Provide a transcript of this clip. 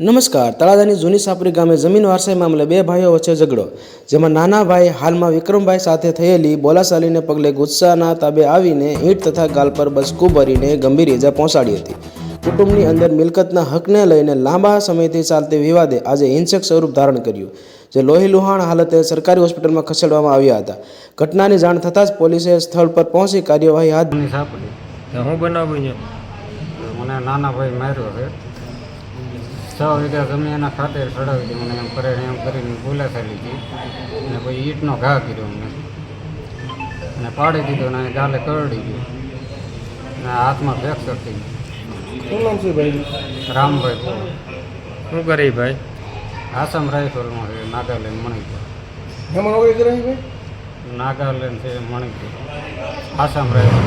નમસ્કાર. તળાજાની જૂની સાપરી ગામે જમીન વારસાઈ મામલે બે ભાઈઓ વચ્ચે ઝઘડો, જેમાં નાના ભાઈ હાલમાં વિક્રમભાઈ સાથે થયેલી બોલાશાલીને પગલે ગુસ્સાના તાબે આવીને ઈંટ તથા ગાલ પર બસકુ ભરીને ગંભીર ઇજા પહોંચાડી હતી. કુટુંબની અંદર મિલકતના હકને લઈને લાંબા સમયથી ચાલતી વિવાદે આજે હિંસક સ્વરૂપ ધારણ કર્યું, જે લોહી લુહાણ હાલતે સરકારી હોસ્પિટલમાં ખસેડવામાં આવ્યા હતા. ઘટનાની જાણ થતાં જ પોલીસે સ્થળ પર પહોંચી કાર્યવાહી હાથ હું બનાવું મને નાના ભાઈ માર્યો છે. છ વીઘા જમીન એના ખાતે ચડાવી દઉં મને એમ કરે એમ કરીને બોલાચાલી હતી. અને પછી ઈંટનો ઘા કર્યો મેં અને પાડી દીધો અને ગાલે કરડી ગયો. અને હાથમાં ફ્રેક્ચર થઈ શું નામ છે ભાઈ? રામભાઈ શું કરે ભાઈ? આસામ રાઇફલમાં છે નાગાલેન્ડ મણિપુર. નાગાલેન્ડ છે મણિપુર. આસામ રાઇફલ